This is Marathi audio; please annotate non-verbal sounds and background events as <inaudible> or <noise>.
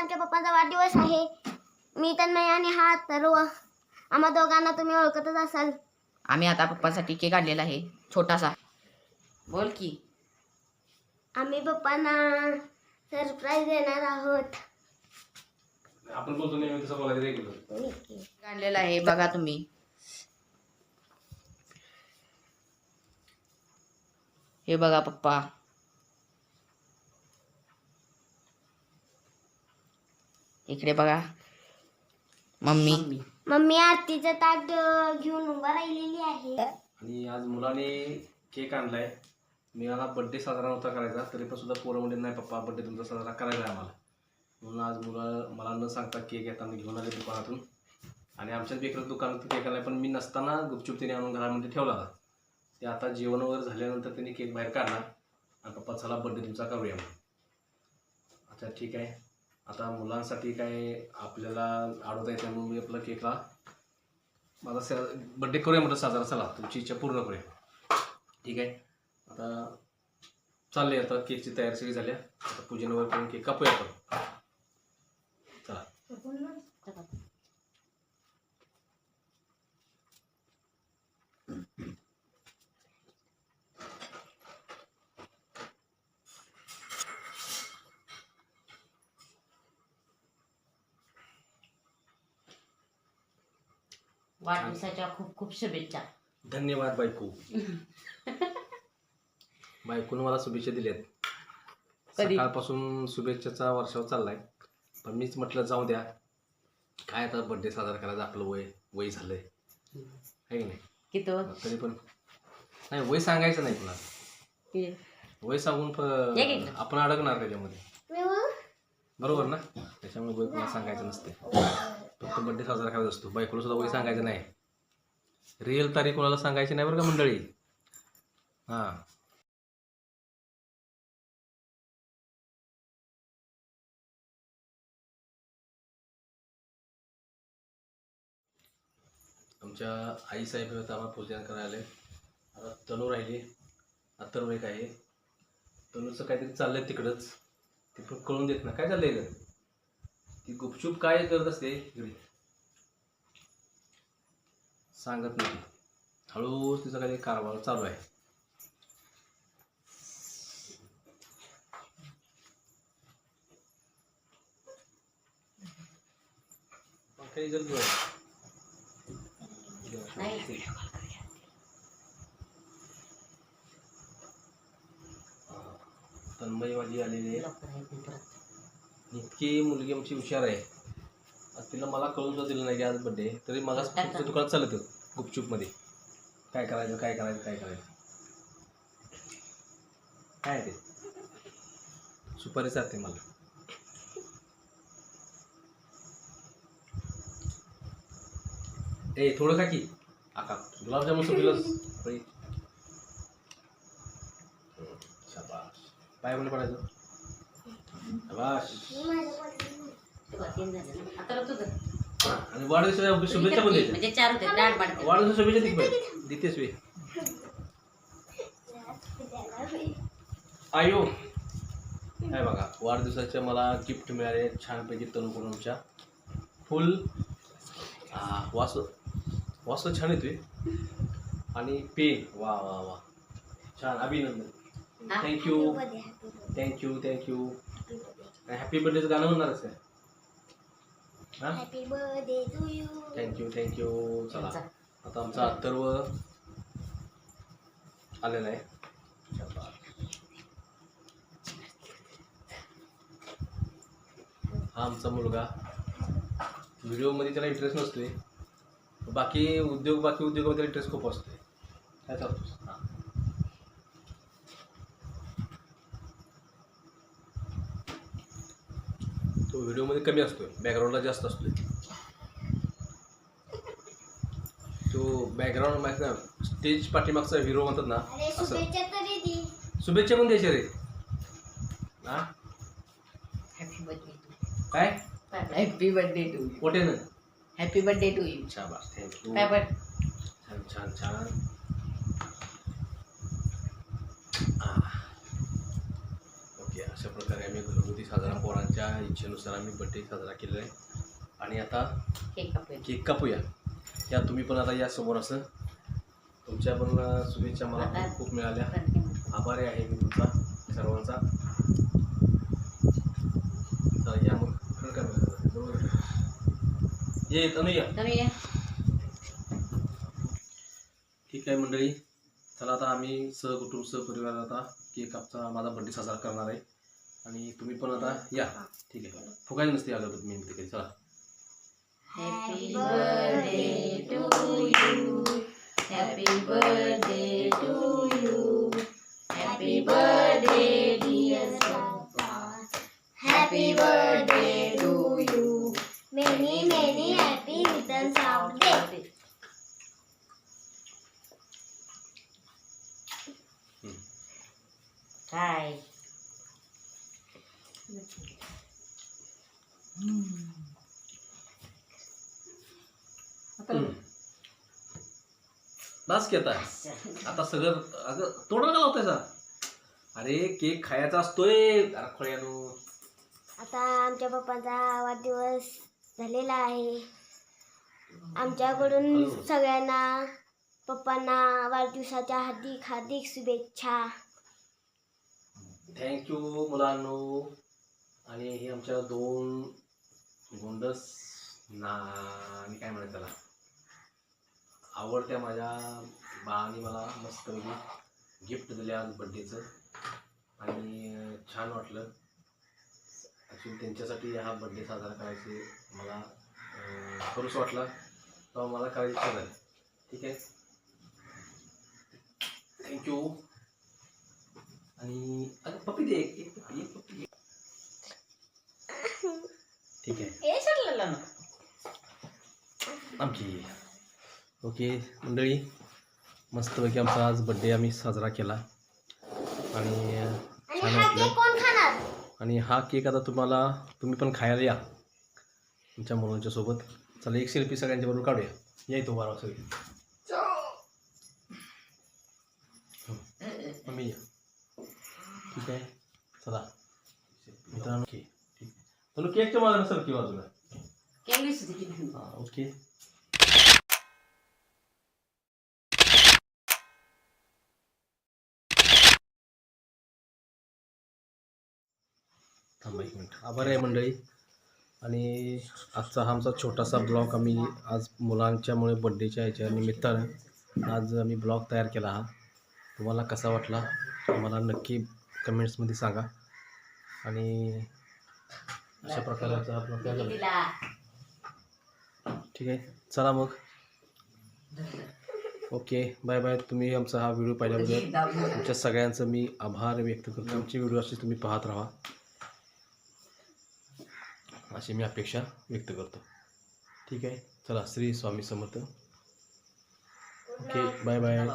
आमच्या पप्पांचा वाढदिवस आहे. मी तन्मय आणि हा सर्व आम्हा दोघांना तुम्ही ओळखतच असाल. आम्ही आता पप्पासाठी केक आणलेला आहे छोटासा. बोल की. आम्ही पप्पांना सरप्राईज देणार आहोत. आपण बोलतो नेहमी तसं बोलायचं रेग्युलर केक आणलेला आहे बघा तुम्ही. हे बघा पप्पा. इकडे बघा. मम्मी. मम्मी. आरतीचं ताट घेऊन उभा राहिलेली आहे. आणि आज मुलाने केक आणलाय. मी मला बड्डे साजरा नव्हता करायचा तरी पण सुद्धा पोरं म्हणजे नाही पप्पा बड्डे तुमचा साजरा करायचा आहे आम्हाला. म्हणून आज मुलं मला न सांगता केक येताना घेऊन आले दुकानातून. आणि आमच्याच बेकरीत दुकानात केक आलाय पण मी नसताना गुपचूप त्याने आणून घरामध्ये ठेवला होता. ते आता जेवण वगैरे झाल्यानंतर त्यांनी केक बाहेर काढला. आणि पप्पा चला बड्डे तुमचा करूया. अच्छा ठीक आहे. आता मुलांसाठी काय आपल्याला आडवता येत नाही म्हणून मी आपलं केकला. माझा स बड्डे करूया म्हटलं साजरा चला तुमची इच्छा पूर्ण करूया. ठीक आहे? आता चालले आता केकची तयारी सगळी झाली आता पूजन वगैरे करून केक कापूया आपण चला वाढदिवसाच्या खूप खूप शुभेच्छा. धन्यवाद बायको. <laughs> बायकोनं मला शुभेच्छा दिल्यात. कधी? सकाळपासून शुभेच्छाचा वर्षाव चाललाय. पण मीच म्हटलं जाऊ द्या. काय आता बड्डे साजरा करायचं? आपलं वय वय झालंय. आहे की नाही? तरी पण नाही वय सांगायचं नाही तुला वय सांगून प- एक एक. आपण अडकणार त्याच्यामध्ये. बरोबर ना? त्याच्यामुळे वय कुणाला सांगायचं नसते फक्त बड्डे साजरा करायचा असतो. बायकोला सुद्धा वय सांगायचं नाही. रिअल तारीख कोणाला सांगायची नाही बरं का मंडळी? हां. आमच्या आईसाहेब साहेब आम्हाला पूजन करायला आता तनू राहिली. अथर्व एक आहे. तनूचं काहीतरी चाललंय तिकडंच. ते पण कळून देत ना काय चाललंय ती गुपचूप काय करत असते? इकडे. सांगत नाही. हळूच तिचा काही कारभार चालू आहे. काही जर नाही. तन्मय माझी आलेली. आहे इतकी मुलगी आमची हुशार आहे. आज तिला मला कळून सुद्धा दिलं नाही की आज बड्डे तरी मला तुमच्या दुकानात चालत होतं गुपचूपमध्ये काय करायचं काय करायचं काय करायचं? काय ते? सुपारी चालते मला. ए थोडं का की. आका गुलाबजामुन सुटलंच <laughs> शाबाश पाय कोणी पडायचं? आणि वाढदिवसाच्या शुभेच्छा पण द्यायच्या म्हणजे चार होते पाडते शुभेच्छा दिली पाहिजे देतेस वे आयो. काय बघा वाढदिवसाच्या मला गिफ्ट मिळाले छानपैकी आमच्या फुल हा, वास वास छान येतोय. आणि पेन वा वा वा. छान अभिनंदन. Thank you thank you thank you happy बर्थडेचं गाणं म्हणणारच काय? हां? Happy birthday to you thank you thank you चला. आता आमचा अथर्व आलेला आहे. हा आमचा मुलगा. व्हिडिओमध्ये त्याला इंटरेस्ट नसतोय. बाकी उद्योग बाकी उद्योगामध्ये त्याला इंटरेस्ट खूप असतोय. काय चालतोस हां तो व्हिडिओमध्ये कमी असतोय. बॅकग्राऊंडला जास्त असतोय. तो बॅकग्राऊंड माहिती ना स्टेज पाठीमागचा हिरो म्हणतात ना अरे असं. शुभेच्छा तरी दी शुभेच्छा पण द्यायचे रे? हा? हॅपी बर्थडे काय? हॅपी बर्थडे टू पोटे ना हॅपी बर्थडे टू यू शाबास थँक्यू काय पण छान छान छान. ओके अशा प्रकारे आम्ही घरगुती साजरा पोरांच्या इच्छेनुसार आम्ही बड्डे साजरा केलेला आहे. आणि आता केक कापूया. केक कापूया. या तुम्ही पण आता या समोर असं. तुमच्या पण शुभेच्छा मला खूप खूप मिळाल्या. आभारी आहे मी तुमचा सर्वांचा. चला या मग. खरं? ये तनु या तर ये. ठीक आहे मंडळी. चला आता आम्ही सहकुटुंब सहपरिवार आता केक कापचा माझा बड्डे साजरा करणार आहे. आणि तुम्ही पण आता या ठीक आहे फुगायला नसते आलं तर मी तिकडे चला Happy birthday to you. Happy birthday to you. Happy birthday dear Papa. Happy birthday to you. Many, many happy returns of day. काय बस की आता. आता सगळं अगं तोडा का लावतायचा अरे केक खायचा असतोय. खोळ्यानो आता आमच्या पप्पांचा वाढदिवस झालेला आहे. आमच्याकडून सगळ्यांना पप्पांना वाढदिवसाच्या हार्दिक हार्दिक शुभेच्छा. थँक्यू मुलांनो. आणि हे आमच्या दोन गोंडस ना आणि काय म्हणत त्याला? आवडत्या माझ्या बाळाने मला मस्त गिफ्ट दिले आज बड्डेचं आणि छान वाटलं. ॲक्च्युली त्यांच्यासाठी हा बड्डे साजरा करायचे मला अं, करूच वाटला. तेव्हा मला करायची इच्छा झाली. ठीक आहे? थँक्यू आणि अरे पप्पी दे एक एक पप्पी एक पप्पी ठीक आहे. आमची. ओके मंडळी. मस्तपैकी आमचा आज बड्डे आम्ही साजरा केला. आणि छान हा वाटलं. केक कोण खाणार? आणि हा केक आता तुम्हाला तुम्ही पण खायला या. तुमच्या मुलांच्या सोबत. चला एक सेल्फी सगळ्यांच्या बरोबर काढूया. या इथं बारा सगळी. मम्मी या. ठीक आहे? चला. मित्रांनो चलो केकच्या बाजूला सर की बाजूला. हां ओके. थांबा एक मिनिट. आभार आहे मंडळी. आणि आजचा हा आमचा छोटासा ब्लॉग आम्ही आज मुलांच्यामुळे बड्डेच्या ह्याच्या निमित्तानं आज आम्ही ब्लॉग तयार केला हा. तुम्हाला कसा वाटला? मला नक्की कमेंट्समध्ये सांगा. आणि अशा प्रकारचा हा तयार झाला दिला. ठीक आहे. चला मग. ओके. Bye bye. तुम्ही आमचा हा व्हिडिओ पाहिल्याबद्दल तुमच्या सगळ्यांचं मी आभार व्यक्त करतो. आमची व्हिडिओ अशी तुम्ही पाहत राहा. अशी मी अपेक्षा व्यक्त करतो. ठीक आहे. चला Shri Swami Samarth. Okay. Bye bye.